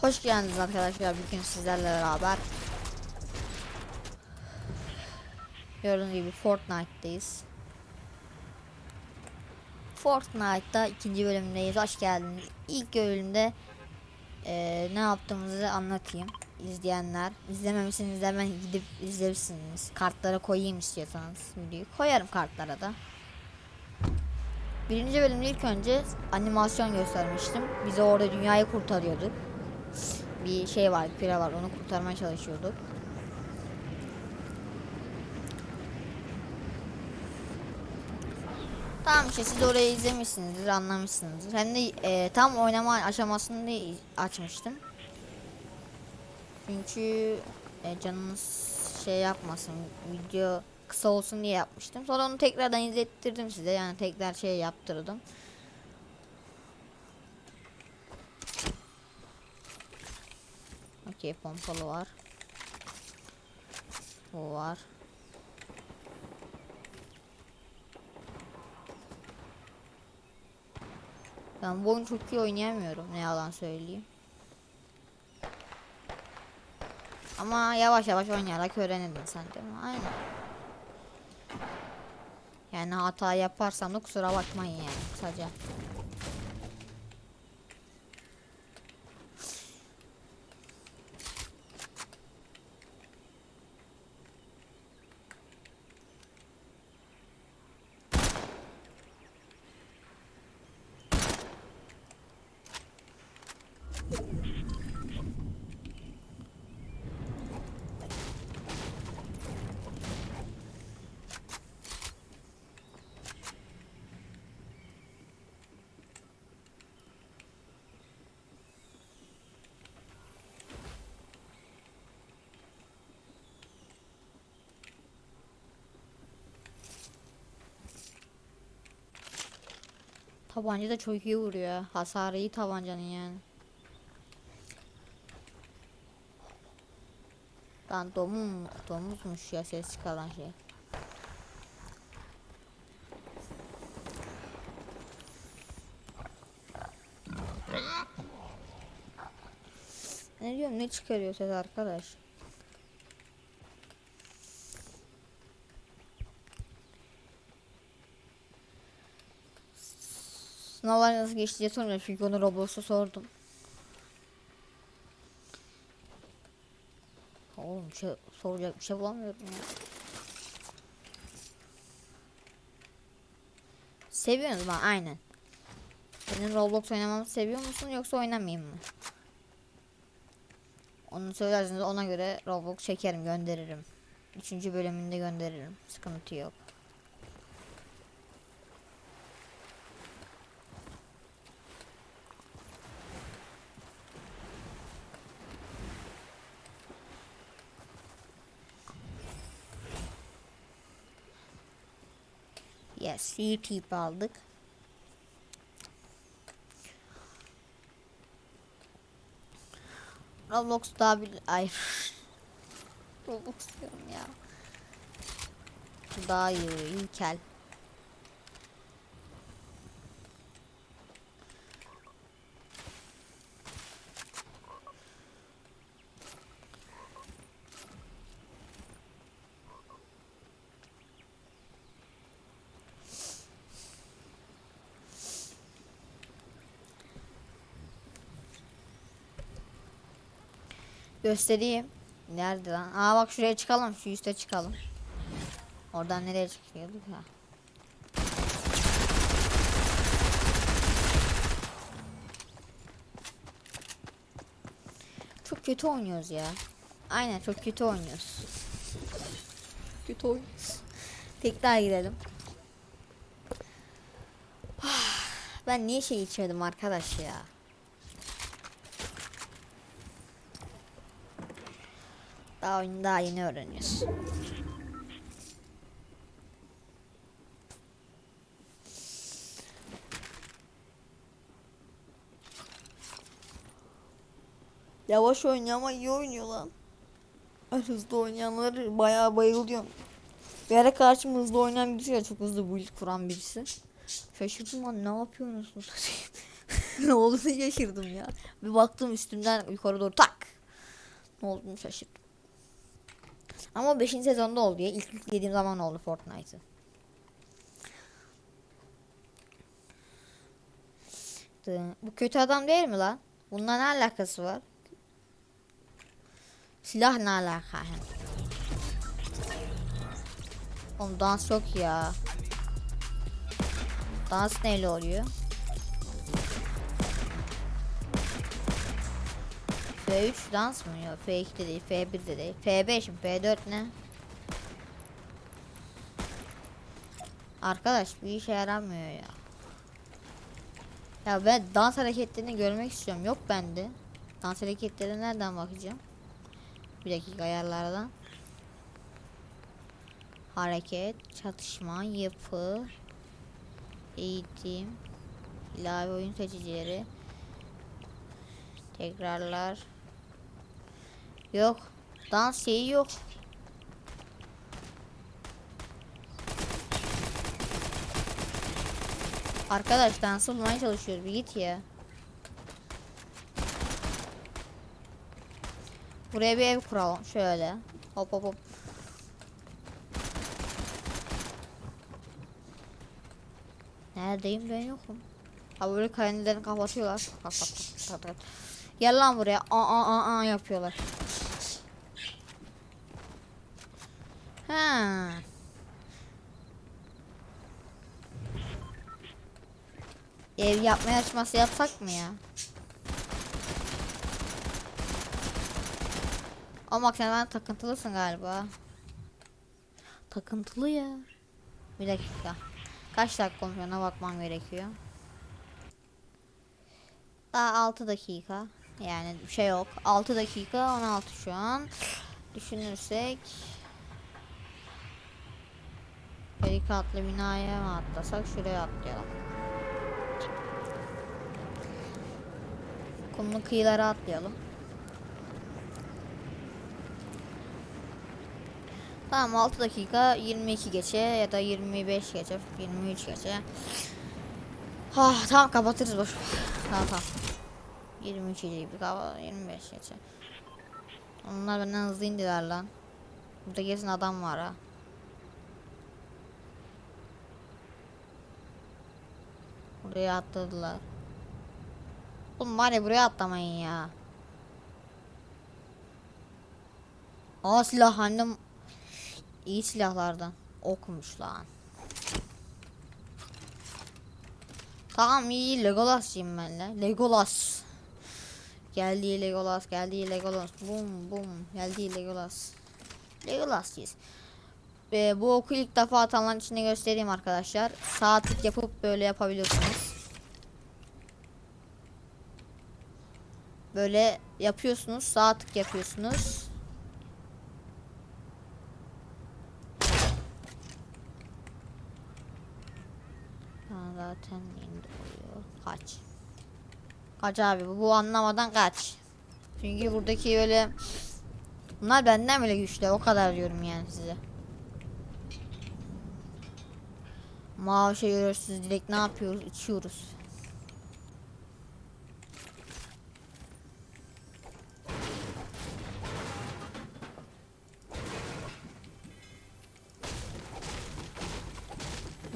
Hoş geldiniz arkadaşlar. Bugün sizlerle beraber Gördüğünüz gibi Fortnite'dayız. Fortnite'da ikinci bölümdeyiz. Hoş geldiniz. İlk bölümde eee, ne yaptığımızı anlatayım. İzleyenler, izlememişsiniz hemen gidip izlersiniz. Kartlara koyayım istiyorsanız videoyu. Koyarım kartlara da. Birinci bölümde ilk önce animasyon göstermiştim. Bize orada dünyayı kurtarıyorduk bir şey var, küre var. Onu kurtarmaya çalışıyorduk. Tamam işte siz orayı izlemişsinizdir, anlamışsınızdır. Hem de e, tam oynama aşamasını da açmıştım. Çünkü e, canınız şey yapmasın, video kısa olsun diye yapmıştım. Sonra onu tekrardan izlettirdim size. Yani tekrar şey yaptırdım. Okey pompalı var. Bu var. Ben bu oyunu çok iyi oynayamıyorum ne yalan söyleyeyim. Ama yavaş yavaş oynayarak öğrenirdin sen değil mi? Aynen. Yani hata yaparsam da kusura bakmayın yani kısaca. Tabanca da çok iyi vuruyor. Hasarı iyi tabancanın yani. Lan domum, domuzmuş ya ses çıkaran şey. Ne diyorum ne çıkarıyor ses arkadaş? Sınavlar nasıl geçti diye sormuyorum çünkü onu Roblox'a sordum. Oğlum bir şey soracak bir şey bulamıyorum ya. Seviyorsunuz mu? Aynen. Senin Roblox oynamamı seviyor musun yoksa oynamayayım mı? Onu söylerseniz ona göre Roblox çekerim gönderirim. Üçüncü bölümünde gönderirim. Sıkıntı yok. Yes, YouTube aldık. Roblox daha bir ay Roblox diyorum ya. Daha iyi, ilkel. Göstereyim. Nerede lan? Aa bak şuraya çıkalım. Şu üste çıkalım. Oradan nereye çıkıyorduk ha? Çok kötü oynuyoruz ya. Aynen çok kötü oynuyoruz. Kötü oynuyoruz. Tekrar girelim. Ben niye şey içmedim arkadaş ya? Daha oyunu daha yeni öğreniyoruz. Yavaş oynuyor ama iyi oynuyor lan. Hızlı oynayanları bayağı bayılıyorum. Bir ara karşıma hızlı oynayan birisi ya çok hızlı build kuran birisi. Şaşırdım lan ne yapıyorsunuz? ne olduğunu şaşırdım ya. Bir baktım üstümden yukarı doğru tak. Ne olduğunu şaşırdım. Ama 5. sezonda oldu ya. İlk yüklediğim zaman oldu Fortnite'ı. Bu kötü adam değil mi lan? Bununla ne alakası var? Silah ne alaka? Oğlum dans yok ya. Dans neyle oluyor? F3 dans mı ya? F2 de değil, F1 de değil. F5 mi? F4 ne? Arkadaş bir işe yaramıyor ya. Ya ben dans hareketlerini görmek istiyorum. Yok bende. Dans hareketlerine nereden bakacağım? Bir dakika ayarlardan. Hareket, çatışma, yapı, eğitim, ilave oyun seçicileri, tekrarlar. Yok. Dans şeyi yok. Arkadaş dansı bulmaya çalışıyoruz. Bir git ya. Buraya bir ev kuralım. Şöyle. Hop hop hop. Neredeyim ben yokum. Ha böyle kaynelerini kapatıyorlar. Gel lan buraya. Aa aa aa yapıyorlar. Ha. Ev yapma yarışması yapsak mı ya? Ama sen bana takıntılısın galiba. Takıntılı ya. Bir dakika. Kaç dakika olmuş bakmam gerekiyor. Daha 6 dakika. Yani bir şey yok. 6 dakika 16 şu an. Düşünürsek Barikatlı binaya mı atlasak şuraya atlayalım. Kumlu kıyılara atlayalım. Tamam 6 dakika 22 geçe ya da 25 geçe 23 geçe. Ha tamam kapatırız boş. Tamam tamam. 23 gibi kapa 25 geçe. Onlar benden hızlı indiler lan. Burada kesin adam var ha. Buraya atladılar. Oğlum var ya buraya atlamayın ya. Aa silah annem iyi silahlardan okumuş lan. Tamam iyi Legolas'cıyım ben de. Legolas. Geldi Legolas, geldi Legolas. Bum bum. Geldi Legolas. Legolas'cıyız. Ee, bu oku ilk defa atanların içinde göstereyim arkadaşlar. Saatlik yapıp böyle yapabiliyorsunuz. Böyle yapıyorsunuz, saatlik yapıyorsunuz. Ha, zaten indi oluyor. Kaç. Kaç abi bu, bu anlamadan kaç. Çünkü buradaki öyle Bunlar benden bile güçlü o kadar diyorum yani size. Maaşa görürsünüz direkt ne yapıyoruz? İçiyoruz.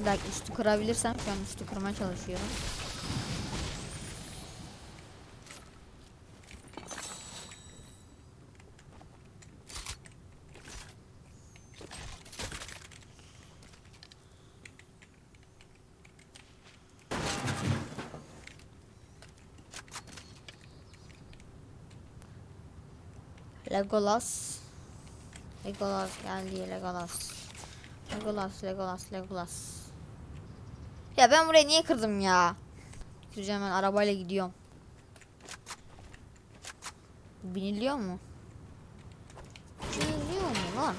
Bir dakika üstü kırabilirsem şu an üstü kırmaya çalışıyorum. Legolas. Legolas geldi Legolas. Legolas, Legolas, Legolas. Ya ben burayı niye kırdım ya? Kıracağım ben arabayla gidiyorum. Biniliyor mu? Biniliyor mu lan?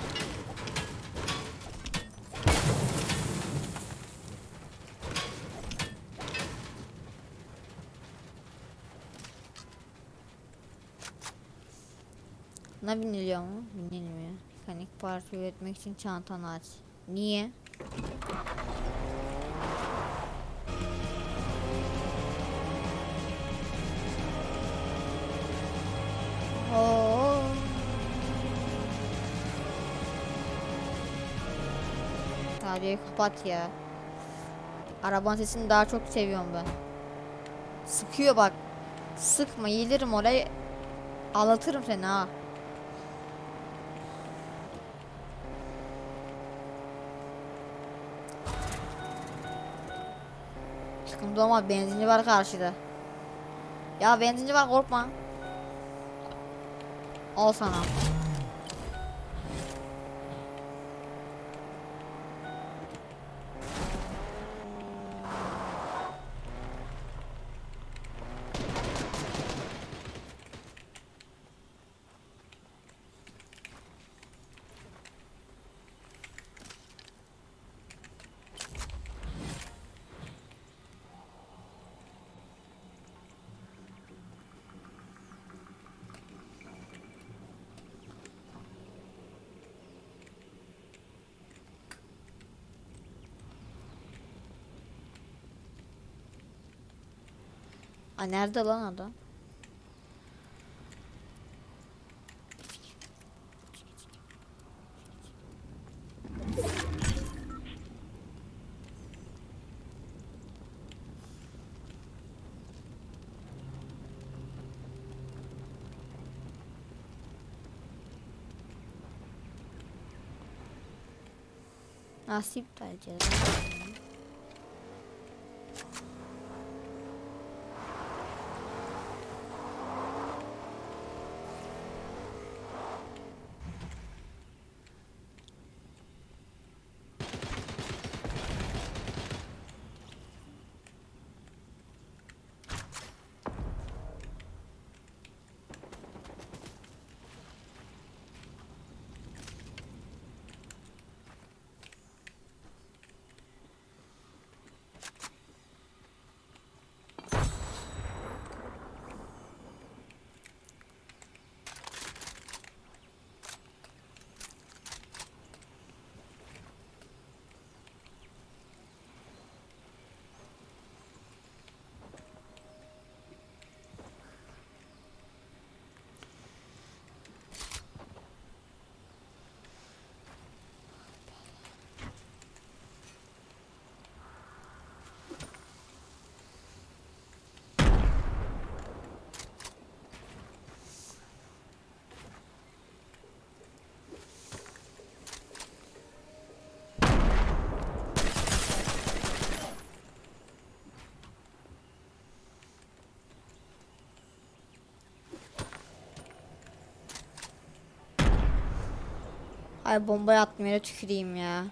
Buna biniliyor mu? Binilmiyor. Mekanik parça üretmek için çantanı aç. Niye? Radyoyu kapat ya. Arabanın sesini daha çok seviyorum ben. Sıkıyor bak. Sıkma yiyilirim orayı. Ağlatırım seni ha. Sıkıntı olmaz benzinci var karşıda. Ya benzinci var korkma. Al sana. Aa nerede lan adam? Nasıl iptal Ay bombayı atmaya tüküreyim ya.